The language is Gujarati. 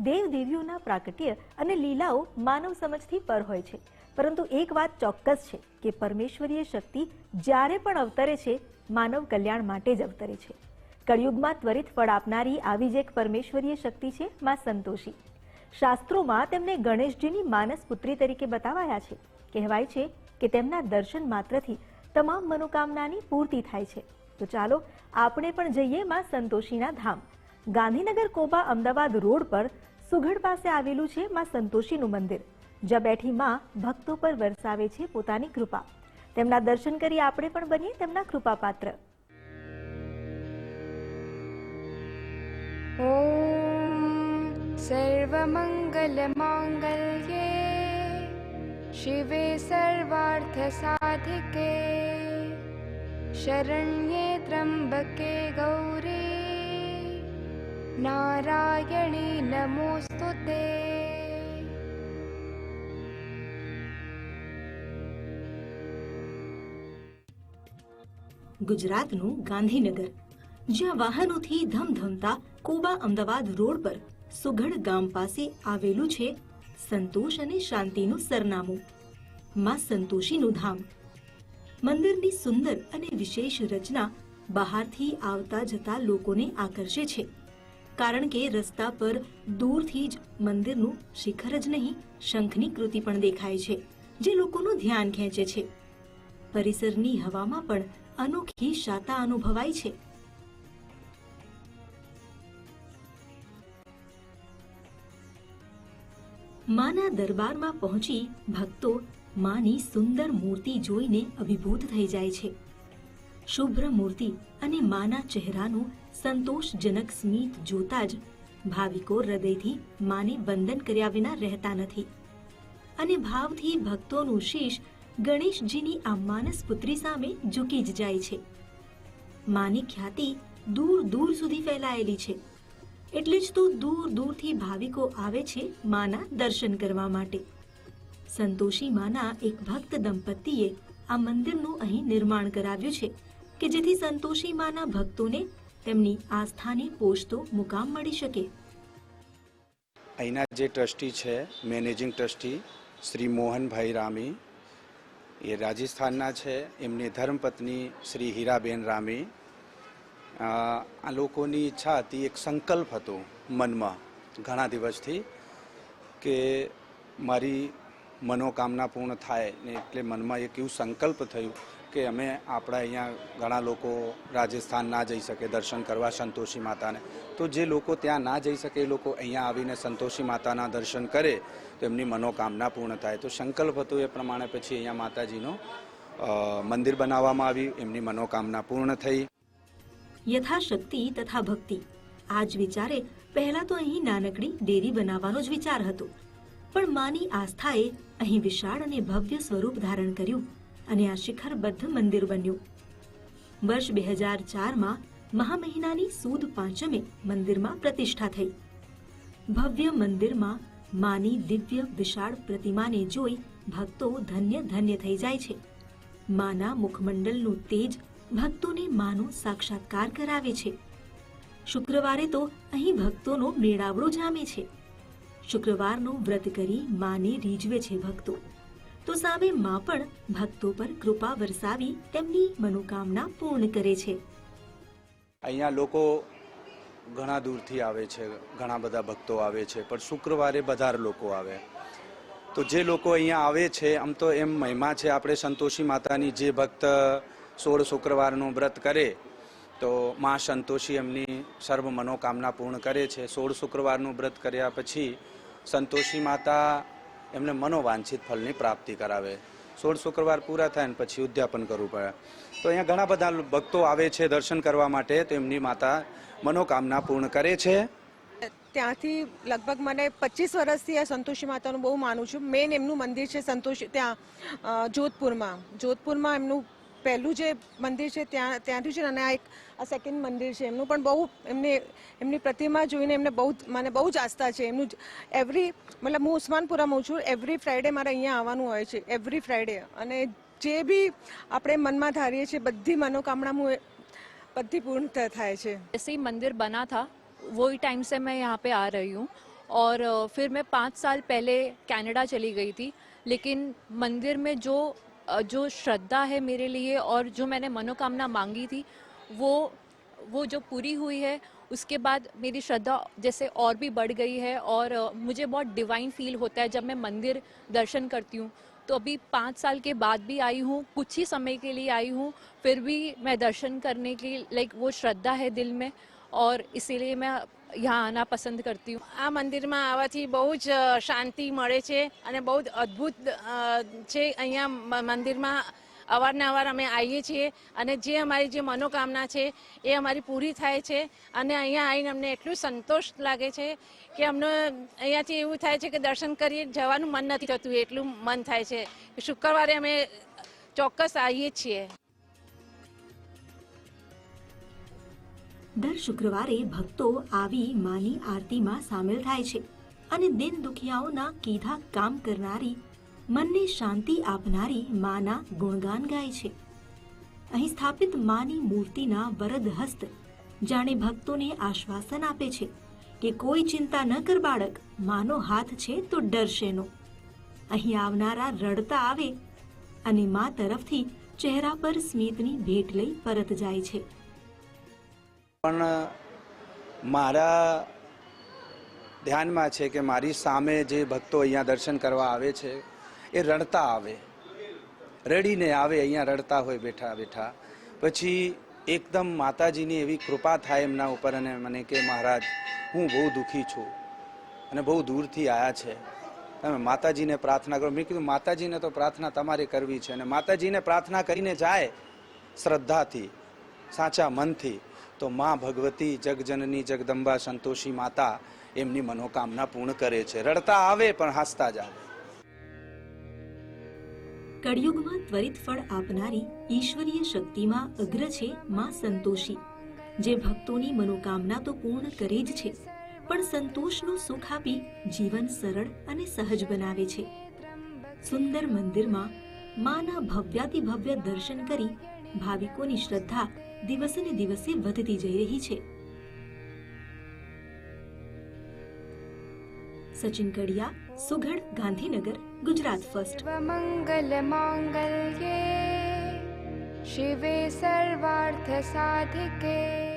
દેવ દેવીઓના પ્રાકટ્ય અને લીલાઓ માનવ સમજથી પર હોય છે. પરંતુ એક વાત ચોક્કસ છે કે પરમેશ્વરીય શક્તિ જ્યારે પણ અવતરે છે, માનવ કલ્યાણ માટે જ અવતરે છે. કળિયુગમાં ત્વરિત ફળ આપનારી આવી જ એક પરમેશ્વરીય શક્તિ છે, માં સંતોષી. શાસ્ત્રોમાં તેમને ગણેશજીની માનસ પુત્રી તરીકે બતાવાયા છે. કહેવાય છે કે તેમના દર્શન માત્રથી તમામ મનોકામનાની પૂર્તિ થાય છે. તો ચાલો આપણે પણ જઈએ માં સંતોષીના ધામ. ગાંધીનગર કોબા અમદાવાદ રોડ પર સુઘડ પાસે આવેલું છે માં સંતોષીનું મંદિર જ્યાં બેઠી માં ભક્તો પર વરસાવે છે પોતાની કૃપા તેમના દર્શન કરી આપણે પણ બનીએ તેમના કૃપાપાત્ર ॐ सर्वमङ्गलमाङ्गल्ये शिवे सर्वार्थसाधिके शरण्ये त्र्यम्बके गौरी नारायणी नमोऽस्तु ते ગુજરાતનું ગાંધીનગર જ્યાં વાહનોથી ધમધમતા કોબા અમદાવાદ રોડ પર સુઘડ ગામ પાસે આવેલું છે સંતોષ અને શાંતિનું સરનામું માં સંતોષીનું ધામ મંદિરની સુંદર અને વિશેષ રચના બહારથી આવતા જતા લોકોને આકર્ષે છે કારણ કે રસ્તા પર દૂરથી જ મંદિરનું શિખર જ નહીં, શંખની કૃતિ પણ દેખાય છે, જે લોકોનું ધ્યાન ખેંચે છે. પરિસરની હવામાં પણ અનોખી શાતા અનુભવાય છે. માના દરબારમાં પહોંચી ભક્તો માની સુંદર મૂર્તિ જોઈને અભિભૂત થઈ જાય છે. શુભ્ર મૂર્તિ અને માના ચહેરાનું સંતોષજનક સ્મિત જોતા જ ભાવિકો હૃદયથી માને વંદન કર્યા વિના રહેતા નથી. અને ભાવથી ભક્તોનું શીશ ગણેશજીની આ માનસ પુત્રી સામે ઝૂકી જ જાય છે. માની ખ્યાતિ દૂર દૂર સુધી ફેલાયેલી છે. એટલે જ તો દૂર દૂરથી ભાવિકો આવે છે માના દર્શન કરવા માટે. સંતોષી માના એક ભક્ત દંપતીએ આ મંદિરનું અહીં નિર્માણ કરાવ્યું છે, કે જેથી સંતોષી માના ભક્તોને તેમની આસ્થાને પોષતો મુકામ મળી શકે. અહીંના જે ટ્રસ્ટી છે, મેનેજિંગ ટ્રસ્ટી શ્રી મોહનભાઈ રામી, એ રાજસ્થાનના છે, એમની ધર્મપત્ની શ્રી હીરાબેન રામી. આ લોકોની ઈચ્છા હતી, એક સંકલ્પ હતો મનમાં ઘણા દિવસથી કે મારી મનોકામના પૂર્ણ થાય ને એટલે મનમાં એક એવું સંકલ્પ થયું કે અમે આપણા અહીંયા ઘણા લોકો રાજસ્થાન ના જઈ શકે, દર્શન કરવા સંતોષી માતાને. તો જે લોકો ત્યાં ના જઈ શકે, એ લોકો અહીંયા આવીને સંતોષી માતાના દર્શન કરે, તો એમની મનોકામના પૂર્ણ થાય. તો સંકલ્પ હતો એ પ્રમાણે પછી અહીંયા માતાજીનો મંદિર બનાવવામાં આવ્યું એમની મનોકામના પૂર્ણ થઈ. યથાશક્તિ તથા ભક્તિ. આ જ વિચારે પહેલા તો અહીં નાનકડી ડેરી બનાવવાનો જ વિચાર હતો. પણ માની આસ્થાએ અહીં વિશાળ અને ભવ્ય સ્વરૂપ ધારણ કર્યું. અને આ શિખરબદ્ધ મંદિર બન્યું. વર્ષ બે હજાર ચારમાં મહામહિનાની સુદ પાંચમે મંદિરમાં પ્રતિષ્ઠા થઈ. ભવ્ય મંદિરમાં માની દિવ્ય વિશાળ પ્રતિમાને જોઈ ભક્તો ધન્ય ધન્ય થઈ જાય છે. માના મુખમંડલનું તેજ ભક્તોને માનો સાક્ષાત્કાર કરાવે છે. શુક્રવારે તો અહીં ભક્તોનો મેળાવડો જામે છે. શુક્રવારનું વ્રત કરી માને રીઝવે છે ભક્તો. તો સામે માં પણ ભક્તો પર કૃપા વરસાવી તેમની મનોકામના પૂર્ણ કરે છે. અહીંયા લોકો ઘણા દૂરથી આવે છે, ઘણા બધા ભક્તો આવે છે, પણ શુક્રવારે બધા લોકો આવે. તો જે લોકો અહીંયા આવે છે, આમ તો એમ મહિમા છે, આપણે સંતોષી માતાની જે ભક્ત સોળ શુક્રવારનું વ્રત કરે, તો મા સંતોષી એમની સર્વ મનોકામના પૂર્ણ કરે છે. સોળ શુક્રવારનું વ્રત કર્યા પછી સંતોષી માતા એમને મનોવાંછિત ફળની પ્રાપ્તિ કરાવે. સોળ શુક્રવાર પૂરા થાય ને પછી ઉદ્યાપન કરવું પડે. તો અહીંયા ઘણા બધા ભક્તો આવે છે દર્શન કરવા માટે, તો એમની માતા મનોકામના પૂર્ણ કરે છે. ત્યાંથી લગભગ મને પચીસ વર્ષથી આ સંતોષી માતાનું બહુ માનું છું. મેન એમનું મંદિર છે સંતોષી, ત્યાં જોધપુરમાં. જોધપુરમાં એમનું પહેલું જે મંદિર છે ત્યાં ત્યાંથી છે ને અને આ એક આ સેકન્ડ મંદિર છે એમનું પણ બહુ એમને એમની પ્રતિમા જોઈને એમને બહુ જ- મને બહુ જ આસ્થા છે એમનું એવરી મતલબ હું ઉસ્માનપુરામાં છું એવરી ફ્રાઈડે મારે અહીંયા આવવાનું હોય છે એવરી ફ્રાઈડે અને જે બી આપણે મનમાં ધારીએ છીએ બધી મનોકામના હું એ- બધી પૂર્ણ થ- થાય છે जैसे ही मंदिर बना था वही टाइम से मैं यहाँ पे आ रही हूँ और अ, फिर मैं पाँच साल पहले कनाडा चली गई थी लेकिन मंदिर में जो अ, जो श्रद्धा है मेरे लिए और जो मैंने मनोकामना मांगी थी, वो वो जो पूरी हुई है, उसके बाद मेरी श्रद्धा जैसे और भी बढ़ गई है और मुझे बहुत डिवाइन फील होता है जब मैं मंदिर दर्शन करती हूँ। तो अभी पाँच साल के बाद भी आई हूँ, कुछ ही समय के लिए आई हूँ, फिर भी मैं दर्शन करने की लाइक वो श्रद्धा है दिल में और इसीलिए मैं यहाँ આના પસંદ કરતી હું. આ મંદિરમાં આવવાથી બહુ જ શાંતિ મળે છે અને બહુ જ અદ્ભુત છે અહીંયા મંદિરમાં અવારને અવાર અમે આવીએ છીએ અને જે અમારી જે મનોકામના છે એ અમારી પૂરી થાય છે અને અહીંયા આવીને અમને એટલું સંતોષ લાગે છે કે અમને અહીંયાથી એવું થાય છે કે દર્શન કરીએ, જવાનું મન નથી થતું, એટલું મન થાય છે. શુક્રવારે અમે ચોક્કસ આવીએ છીએ. દર શુક્રવારે ભક્તો આવી માની આરતીમાં સામેલ થાય છે અને દિન દુખિયાઓના કીધા કામ કરનારી, મનને શાંતિ આપનારી માના ગુણગાન ગાય છે. અહીં સ્થાપિત માની મૂર્તિના વરદ હસ્ત જાણે ભક્તોને આશ્વાસન આપે છે કે કોઈ ચિંતા ન કર બાળક, માનો હાથ છે તો ડરશેનો અહીં આવનારા રડતા આવે અને મા તરફથી ચહેરા પર સ્મિતની ભેટ લઈ પરત જાય છે. પણ, મારા ધ્યાનમાં છે કે મારી સામે જે ભક્તો અહીંયા દર્શન કરવા આવે છે, એ રડતા આવે. રડીને આવે, અહીંયા રડતા હોય, બેઠા બેઠા. પછી એકદમ માતાજીની એવી કૃપા થાય એમના ઉપર અને મને કે, મહારાજ, હું બહુ દુઃખી છું અને બહુ દૂરથી આવ્યા છે. તમે માતાજીને પ્રાર્થના કરો. મેં કીધું, માતાજીને તો પ્રાર્થના તમારે કરવી છે. અને માતાજીને પ્રાર્થના કરીને જાય શ્રદ્ધાથી, સાચા મનથી. તો મા ભગવતી જગજનની જગદંબા સંતોષી માતા એમની મનોકામના પૂર્ણ કરે છે. રડતા આવે પણ હસતા જ આવે. કળિયુગમાં ત્વરિત ફળ આપનારી ઈશ્વરીય શક્તિમાં અગ્ર છે માં સંતોષી. જે ભક્તોની મનોકામના તો પૂર્ણ કરે જ છે, પણ સંતોષનું સુખ આપી જીવન સરળ અને સહજ બનાવે છે. સુંદર મંદિરમાં માના ભવ્યાતિ ભવ્ય દર્શન કરી ભાવિકોની શ્રદ્ધા દિવસે ને દિવસે વધતી જઈ રહી છે. સચિન કડિયા, સુઘડ, ગાંધીનગર, ગુજરાત ફર્સ્ટ મંગલ માંગલ્યે, શિવે સર્વાર્થ સાધિકે.